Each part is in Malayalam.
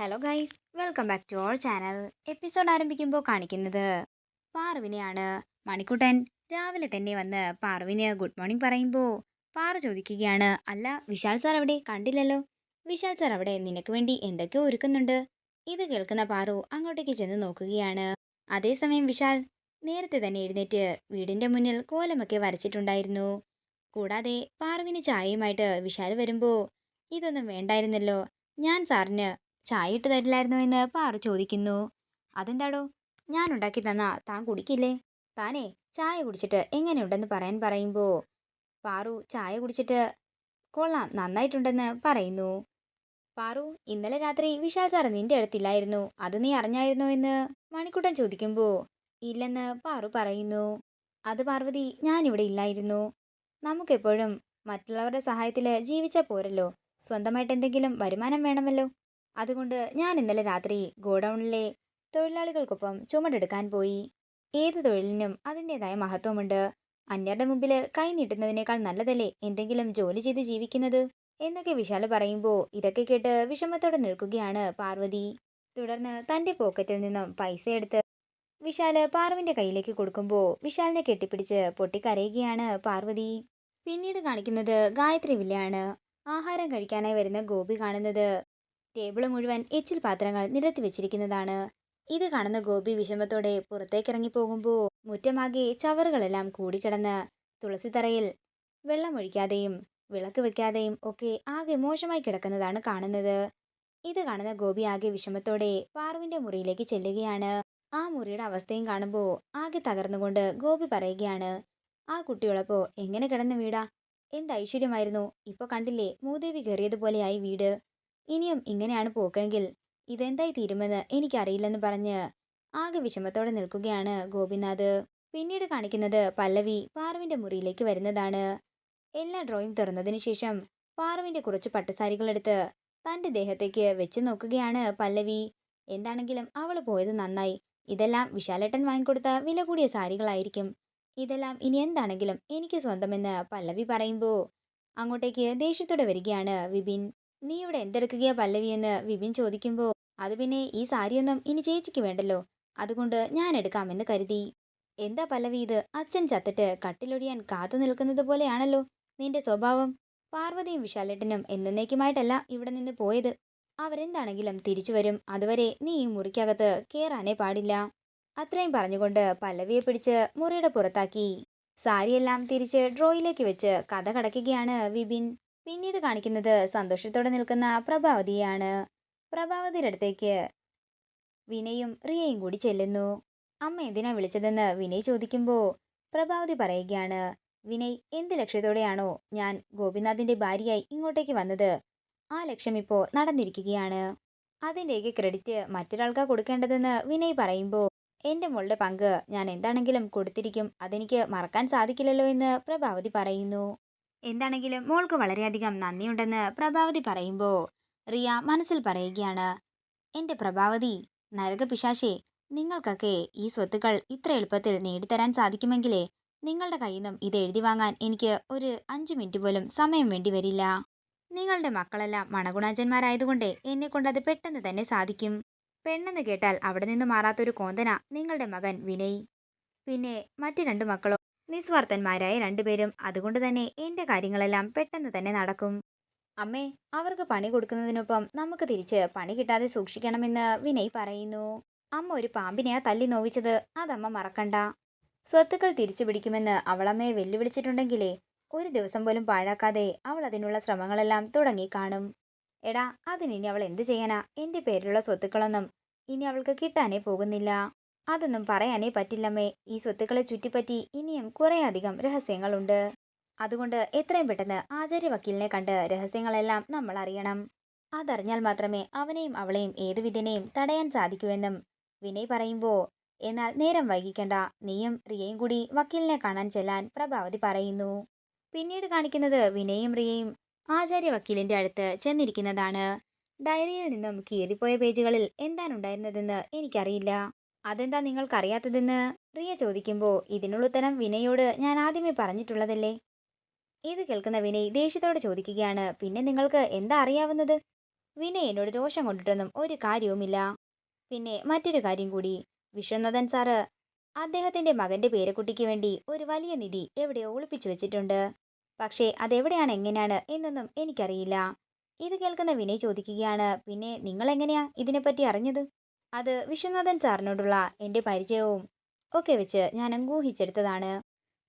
Hello guys welcome back to our channel episode ആരംഭിക്കുമ്പോൾ കാണിക്കുന്നത് പാറുവിനെയാണ് മണിക്കുട്ടൻ രാവിലെ തന്നെ വന്ന് പാറുവിന് ഗുഡ് മോർണിംഗ് പറയുമ്പോൾ പാറു ചോദിക്കുകയാണ് അല്ല വിശാൽ സാർ അവിടെ കണ്ടില്ലല്ലോ? വിശാൽ സാർ അവിടെ നിനക്ക് വേണ്ടി എന്തൊക്കെയോ ഒരുക്കുന്നുണ്ട്. ഇത് കേൾക്കുന്ന പാറു അങ്ങോട്ടേക്ക് ചെന്ന് നോക്കുകയാണ്. അതേസമയം വിശാൽ നേരത്തെ തന്നെ എഴുന്നേറ്റ് വീടിന്റെ മുന്നിൽ കോലമൊക്കെ വരച്ചിട്ടുണ്ടായിരുന്നു. കൂടാതെ പാറുവിന് ചായയുമായിട്ട് വിശാൽ വരുമ്പോൾ ഇതൊന്നും വേണ്ടായിരുന്നല്ലോ. ഞാൻ സാറിന് ചായ ഇട്ട് തരില്ലായിരുന്നോ എന്ന് പാറു ചോദിക്കുന്നു. അതെന്താടോ? ഞാൻ ഉണ്ടാക്കി തന്നാ. താൻ കുടിക്കില്ലേ? താനേ ചായ കുടിച്ചിട്ട് എങ്ങനെയുണ്ടെന്ന് പറയാൻ പറയുമ്പോൾ പാറു ചായ കുടിച്ചിട്ട് കൊള്ളാം. നന്നായിട്ടുണ്ടെന്ന് പറയുന്നു. പാറു ഇന്നലെ രാത്രി വിശാൽ സാർ നിന്റെ അടുത്തില്ലായിരുന്നു. അത് നീ അറിഞ്ഞായിരുന്നോ എന്ന് മണിക്കുട്ടൻ ചോദിക്കുമ്പോൾ ഇല്ലെന്ന് പാറു പറയുന്നു. അത് പാർവതി ഞാനിവിടെ ഇല്ലായിരുന്നു. നമുക്കെപ്പോഴും മറ്റുള്ളവരുടെ സഹായത്തിൽ ജീവിച്ചാൽ പോരല്ലോ. സ്വന്തമായിട്ട് എന്തെങ്കിലും വരുമാനം വേണമല്ലോ. അതുകൊണ്ട് ഞാൻ ഇന്നലെ രാത്രി ഗോഡൗണിലെ തൊഴിലാളികൾക്കൊപ്പം ചുമടെടുക്കാൻ പോയി. ഏത് തൊഴിലിനും അതിന്റെതായ മഹത്വമുണ്ട്. അന്യരുടെ മുമ്പിൽ കൈ നീട്ടുന്നതിനേക്കാൾ നല്ലതല്ലേ എന്തെങ്കിലും ജോലി ചെയ്ത് ജീവിക്കുന്നത്? എന്നൊക്കെ വിശാൽ പറയുമ്പോൾ ഇതൊക്കെ കേട്ട് വിഷമത്തോടെ നിൽക്കുകയാണ് പാർവതി തുടർന്ന് തന്റെ പോക്കറ്റിൽ നിന്നും പൈസ എടുത്ത് വിശാൽ പാർവിന്റെ കയ്യിലേക്ക് കൊടുക്കുമ്പോൾ വിശാലിനെ കെട്ടിപ്പിടിച്ച് പൊട്ടിക്കരയുകയാണ് പാർവതി പിന്നീട് കാണിക്കുന്നത് ഗായത്രി വില്ലയാണ്. ആഹാരം കഴിക്കാനായി വരുന്ന ഗോപി കാണുന്നത് ടേബിൾ മുഴുവൻ എച്ചിൽ പാത്രങ്ങൾ നിരത്തി വെച്ചിരിക്കുന്നതാണ്. ഇത് കാണുന്ന ഗോപി വിഷമത്തോടെ പുറത്തേക്കിറങ്ങി പോകുമ്പോൾ മുറ്റമാകെ ചവറുകളെല്ലാം കൂടിക്കിടന്ന് തുളസിത്തറയിൽ വെള്ളമൊഴിക്കാതെയും വിളക്ക് വെക്കാതെയും ഒക്കെ ആകെ മോശമായി കിടക്കുന്നതാണ് കാണുന്നത്. ഇത് കാണുന്ന ഗോപി ആകെ വിഷമത്തോടെ പാറുവിന്റെ മുറിയിലേക്ക് ചെല്ലുകയാണ്. ആ മുറിയുടെ അവസ്ഥയും കാണുമ്പോൾ ആകെ തകർന്നുകൊണ്ട് ഗോപി പറയുകയാണ് ആ കുട്ടിയുള്ളപ്പോ എങ്ങനെ കിടന്ന് വീടാ? എന്ത് ഐശ്വര്യമായിരുന്നു? ഇപ്പൊ കണ്ടില്ലേ മൂദേവി കയറിയതുപോലെയായി വീട്. ഇനിയും ഇങ്ങനെയാണ് പോക്കെങ്കിൽ ഇതെന്തായി തീരുമെന്ന് എനിക്കറിയില്ലെന്ന് പറഞ്ഞ് ആകെ വിഷമത്തോടെ നിൽക്കുകയാണ് ഗോപിനാഥ്. പിന്നീട് കാണിക്കുന്നത് പല്ലവി പാറുവിന്റെ മുറിയിലേക്ക് വരുന്നതാണ്. എല്ലാ ഡ്രോയിങ് തുറന്നതിന് ശേഷം പാറുവിന്റെ കുറച്ച് പട്ടുസാരികളെടുത്ത് തന്റെ ദേഹത്തേക്ക് വെച്ച് നോക്കുകയാണ് പല്ലവി. എന്താണെങ്കിലും അവൾ പോയത് നന്നായി. ഇതെല്ലാം വിശാലേട്ടൻ വാങ്ങിക്കൊടുത്ത വില കൂടിയ സാരികളായിരിക്കും. ഇതെല്ലാം ഇനി എന്താണെങ്കിലും എനിക്ക് സ്വന്തമെന്ന് പല്ലവി പറയുമ്പോൾ അങ്ങോട്ടേക്ക് ദേഷ്യത്തോടെ വരികയാണ് വിപിൻ. നീ ഇവിടെ എന്തെടുക്കുകയാ പല്ലവി എന്ന് വിപിൻ ചോദിക്കുമ്പോൾ അത് പിന്നെ ഈ സാരിയൊന്നും ഇനി ചേച്ചിക്ക് വേണ്ടല്ലോ. അതുകൊണ്ട് ഞാൻ എടുക്കാമെന്ന് കരുതി. എന്താ പല്ലവി ഇത്? അച്ഛൻ ചത്തിട്ട് കട്ടിലൊഴിയാൻ കാത്തു നിൽക്കുന്നത് പോലെയാണല്ലോ നിന്റെ സ്വഭാവം. പാർവതിയും വിശാലേട്ടനും എന്നേക്കുമായിട്ടല്ല ഇവിടെ നിന്ന് പോയത്. അവരെന്താണെങ്കിലും തിരിച്ചു വരും. അതുവരെ നീ ഈ മുറിക്കകത്ത് കയറാനേ പാടില്ല. അത്രയും പറഞ്ഞുകൊണ്ട് പല്ലവിയെ പിടിച്ച് മുറിയുടെ പുറത്താക്കി. സാരിയെല്ലാം തിരിച്ച് ഡ്രോയിലേക്ക് വെച്ച് കഥ കടക്കുകയാണ് വിപിൻ. പിന്നീട് കാണിക്കുന്നത് സന്തോഷത്തോടെ നിൽക്കുന്ന പ്രഭാവതിയാണ്. പ്രഭാവതിയുടെ അടുത്തേക്ക് വിനയും റിയയും കൂടി ചെല്ലുന്നു. അമ്മ എന്തിനാ വിളിച്ചതെന്ന് വിനയ് ചോദിക്കുമ്പോൾ പ്രഭാവതി പറയുകയാണ് വിനയ് എന്ത് ലക്ഷ്യത്തോടെയാണോ ഞാൻ ഗോപിനാഥിന്റെ ഭാര്യയായി ഇങ്ങോട്ടേക്ക് വന്നത്? ആ ലക്ഷ്യം ഇപ്പോൾ നടന്നിരിക്കുകയാണ്. അതിന്റെയൊക്കെ ക്രെഡിറ്റ് മറ്റൊരാൾക്കാ കൊടുക്കേണ്ടതെന്ന് വിനയ് പറയുമ്പോൾ എന്റെ മോളുടെ പങ്ക് ഞാൻ എന്താണെങ്കിലും കൊടുത്തിരിക്കും അതെനിക്ക് മറക്കാൻ സാധിക്കില്ലല്ലോ എന്ന് പ്രഭാവതി പറയുന്നു. എന്താണെങ്കിലും മോൾക്ക് വളരെയധികം നന്ദിയുണ്ടെന്ന് പ്രഭാവതി പറയുമ്പോൾ റിയ മനസ്സിൽ പറയുകയാണ് എന്റെ പ്രഭാവതി നരകപിശാശേ നിങ്ങൾക്കൊക്കെ ഈ സ്വത്തുക്കൾ ഇത്ര എളുപ്പത്തിൽ നേടിത്തരാൻ സാധിക്കുമെങ്കിലേ നിങ്ങളുടെ കയ്യിൽ നിന്നും ഇത് എഴുതി വാങ്ങാൻ എനിക്ക് ഒരു അഞ്ച് മിനിറ്റ് പോലും സമയം വേണ്ടി വരില്ല. നിങ്ങളുടെ മക്കളെല്ലാം മണഗുണാജന്മാരായതുകൊണ്ട് കൊണ്ടത് പെട്ടെന്ന് തന്നെ സാധിക്കും. പെണ്ണെന്ന് കേട്ടാൽ അവിടെ നിന്ന് മാറാത്തൊരു കോന്തന നിങ്ങളുടെ മകൻ വിനയ്. പിന്നെ മറ്റു രണ്ടു മക്കളോ നിസ്വാർത്ഥന്മാരായ രണ്ടുപേരും അതുകൊണ്ട് തന്നെ എന്റെ കാര്യങ്ങളെല്ലാം പെട്ടെന്ന് തന്നെ നടക്കും. അമ്മേ അവർക്ക് പണി കൊടുക്കുന്നതിനൊപ്പം നമുക്ക് തിരിച്ച് പണി കിട്ടാതെ സൂക്ഷിക്കണമെന്ന് വിനയ് പറയുന്നു. അമ്മ ഒരു പാമ്പിനെയാ തല്ലി നോവിച്ചത് അതമ്മ മറക്കണ്ട. സ്വത്തുക്കൾ തിരിച്ചു പിടിക്കുമെന്ന് അവളമ്മയെ വെല്ലുവിളിച്ചിട്ടുണ്ടെങ്കിലേ ഒരു ദിവസം പോലും പാഴാക്കാതെ അവൾ അതിനുള്ള ശ്രമങ്ങളെല്ലാം തുടങ്ങി കാണും. എടാ അതിനി അവൾ എന്ത് ചെയ്യാനാ? എന്റെ പേരിലുള്ള സ്വത്തുക്കളൊന്നും ഇനി അവൾക്ക് കിട്ടാനേ പോകുന്നില്ല. അതൊന്നും പറയാനേ പറ്റില്ലമ്മേ. ഈ സ്വത്തുക്കളെ ചുറ്റിപ്പറ്റി ഇനിയും കുറേയധികം രഹസ്യങ്ങളുണ്ട്. അതുകൊണ്ട് എത്രയും പെട്ടെന്ന് ആചാര്യ വക്കീലിനെ കണ്ട് രഹസ്യങ്ങളെല്ലാം നമ്മൾ അറിയണം. അതറിഞ്ഞാൽ മാത്രമേ അവനെയും അവളെയും ഏതു തടയാൻ സാധിക്കൂവെന്നും വിനയ് പറയുമ്പോൾ എന്നാൽ നേരം വൈകിക്കണ്ട. നീയും റിയയും കൂടി വക്കീലിനെ കാണാൻ ചെല്ലാൻ പ്രഭാവതി പറയുന്നു. പിന്നീട് കാണിക്കുന്നത് വിനയും റിയയും ആചാര്യ വക്കീലിന്റെ അടുത്ത് ചെന്നിരിക്കുന്നതാണ്. ഡയറിയിൽ നിന്നും കീറിപ്പോയ പേജുകളിൽ എന്താണുണ്ടായിരുന്നതെന്ന് എനിക്കറിയില്ല. അതെന്താ നിങ്ങൾക്കറിയാത്തതെന്ന് പ്രിയ ചോദിക്കുമ്പോൾ ഇതിനുള്ള ഉത്തരം വിനയോട് ഞാൻ ആദ്യമേ പറഞ്ഞിട്ടുള്ളതല്ലേ? ഇത് കേൾക്കുന്ന വിനയ് ദേഷ്യത്തോടെ ചോദിക്കുകയാണ്. പിന്നെ നിങ്ങൾക്ക് എന്താ അറിയാവുന്നത്? വിനയ് എന്നോട് രോഷം കൊണ്ടിട്ടൊന്നും ഒരു കാര്യവുമില്ല. പിന്നെ മറ്റൊരു കാര്യം കൂടി. വിശ്വനാഥൻ സാറ് അദ്ദേഹത്തിന്റെ മകന്റെ പേരക്കുട്ടിക്ക് വേണ്ടി ഒരു വലിയ നിധി എവിടെയോ ഒളിപ്പിച്ചു വെച്ചിട്ടുണ്ട്. പക്ഷേ അതെവിടെയാണ് എങ്ങനെയാണ് എന്നൊന്നും എനിക്കറിയില്ല. ഇത് കേൾക്കുന്ന വിനയ് ചോദിക്കുകയാണ്. പിന്നെ നിങ്ങൾ എങ്ങനെയാ ഇതിനെപ്പറ്റി അറിഞ്ഞത്? അത് വിശ്വനാഥൻ സാറിനോടുള്ള എന്റെ പരിചയവും ഒക്കെ വെച്ച് ഞാൻ ഊഹിച്ചെടുത്തതാണ്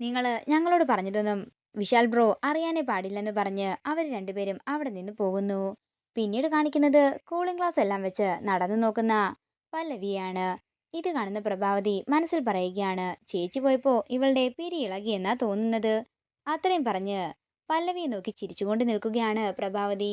നിങ്ങൾ ഞങ്ങളോട് പറഞ്ഞതൊന്നും വിശാൽ ബ്രോ അറിയാനേ പാടില്ലെന്ന് പറഞ്ഞ് അവർ രണ്ടുപേരും അവിടെ നിന്ന് പോകുന്നു. പിന്നീട് കാണിക്കുന്നത് കൂളിംഗ് ഗ്ലാസ് എല്ലാം വെച്ച് നടന്നു നോക്കുന്ന പല്ലവിയാണ്. ഇത് കാണുന്ന പ്രഭാവതി മനസ്സിൽ പറയുകയാണ് ചേച്ചി പോയപ്പോൾ ഇവളുടെ പിരി ഇളകിയെന്നാ തോന്നുന്നത്? അത്രയും പറഞ്ഞ് പല്ലവിയെ നോക്കി ചിരിച്ചുകൊണ്ട് നിൽക്കുകയാണ് പ്രഭാവതി.